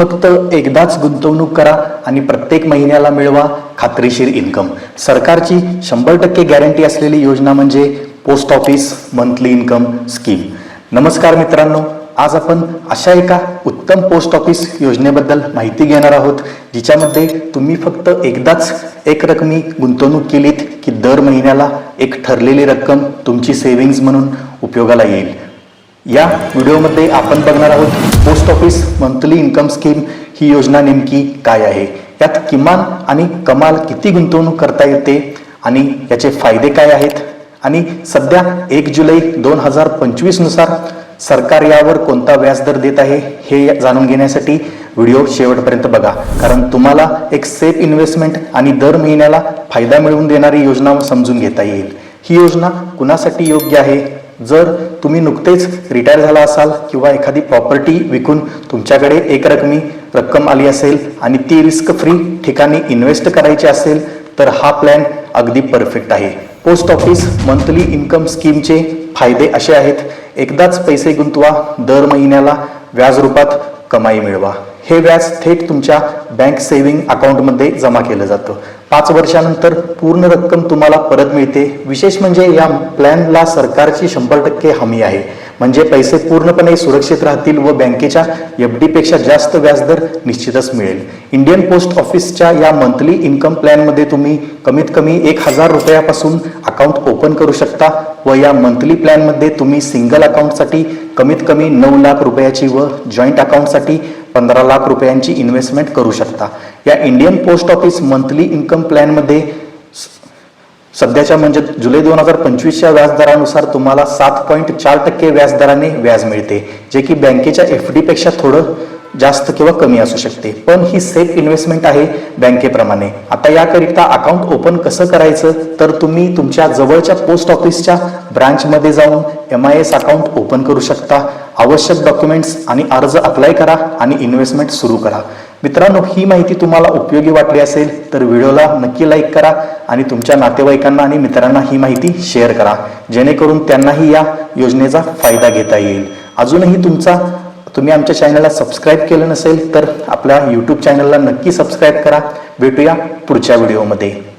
फक्त एकदाच गुंतवणूक करा आणि प्रत्येक महिन्याला मिळवा खात्रीशीर इन्कम. सरकारची शंभर टक्के गॅरंटी असलेली योजना म्हणजे post office monthly income scheme. नमस्कार मित्रांनो आज आपण अशा एका उत्तम पोस्ट ऑफिस योजनेबद्दल माहिती घेणार आहोत जिच्यामध्ये तुम्ही फक्त एकदाच एक रकमी गुंतवणूक केलीत की दर महिन्याला एक ठरलेली रक्कम तुमची सेव्हिंग्ज म्हणून उपयोगाला येईल. या व्हिडिओमध्ये आपण बघणार आहोत post office monthly income scheme ही योजना नेमकी काय आहे? यात किमान आणि कमाल किती गुंतवणूक करता येते आणि याचे फायदे काय आहेत? आणि सध्या एक जुलै दोन हजार पंचवीसनुसार सरकार यावर कोणता व्याजदर देत आहे हे जाणून घेण्यासाठी व्हिडिओ शेवटपर्यंत बघा. कारण तुम्हाला एक सेफ इन्व्हेस्टमेंट आणि दर महिन्याला फायदा मिळवून देणारी योजना समजून घेता येईल. ही योजना कुणासाठी योग्य आहे? जर तुम्ही नुकतेच रिटायर झाला असाल किंवा एखादी प्रॉपर्टी विकून तुमच्याकडे एक रकमी रक्कम आली असेल आणि ती रिस्क फ्री ठिकाणी इन्व्हेस्ट करायची असेल तर हा प्लॅन अगदी परफेक्ट आहे. पोस्ट ऑफिस मंथली इन्कम स्कीमचे फायदे असे आहेत. एकदाच पैसे गुंतवा दर महिन्याला व्याज रूपात कमाई मिळवा. हे व्याज थेट तुमच्या बँक सेव्हिंग अकाउंटमध्ये जमा केलं जातं. पाच वर्षानंतर पूर्ण रक्कम तुम्हाला परत मिळते. विशेष म्हणजे या प्लॅनला सरकारची शंभर टक्के हमी आहे. म्हणजे पैसे पूर्णपणे सुरक्षित राहतील व बँकेच्या एफ डीपेक्षा जास्त व्याजदर निश्चितच मिळेल. इंडियन पोस्ट ऑफिसच्या या मंथली इन्कम प्लॅनमध्ये तुम्ही कमीत कमी एक हजार रुपयापासून अकाउंट ओपन करू शकता. व या मंथली प्लॅनमध्ये तुम्ही सिंगल अकाउंटसाठी कमीत कमी नऊ लाख रुपयाची व जॉईंट अकाउंटसाठी पंधरा लाख रुपयांची इन्व्हेस्टमेंट करू शकता. या Indian post office monthly income प्लॅनमध्ये सध्याच्या म्हणजे जुलै दोन हजार पंचवीसच्या व्याजदरानुसार तुम्हाला सात पॉईंट चार टक्के व्याजदराने व्याज मिळते जे की बँकेच्या एफ डीपेक्षा थोडं जास्त किंवा कमी असू शकते. पण ही सेफ इन्व्हेस्टमेंट आहे बँकेप्रमाणे. आता याकरिता अकाउंट ओपन कसं करायचं? तर तुम्ही तुमच्या जवळच्या पोस्ट ऑफिसच्या ब्रांचमध्ये जाऊन M I S account open करू शकता. आवश्यक डॉक्युमेंट्स आणि अर्ज अप्लाय करा आणि इन्व्हेस्टमेंट सुरू करा. मित्रांनो ही माहिती तुम्हाला उपयोगी वाटली असेल तर व्हिडिओला नक्की लाईक करा आणि तुमच्या नातेवाईकांना आणि मित्रांना ही माहिती शेअर करा. जेणेकरून त्यांनाही या योजनेचा फायदा घेता येईल. अजूनही तुमचा तुम्ही आमच्या चॅनलला सबस्क्राईब केलं नसेल तर आपल्या यूट्यूब चॅनलला नक्की सबस्क्राईब करा. भेटूया पुढच्या व्हिडिओमध्ये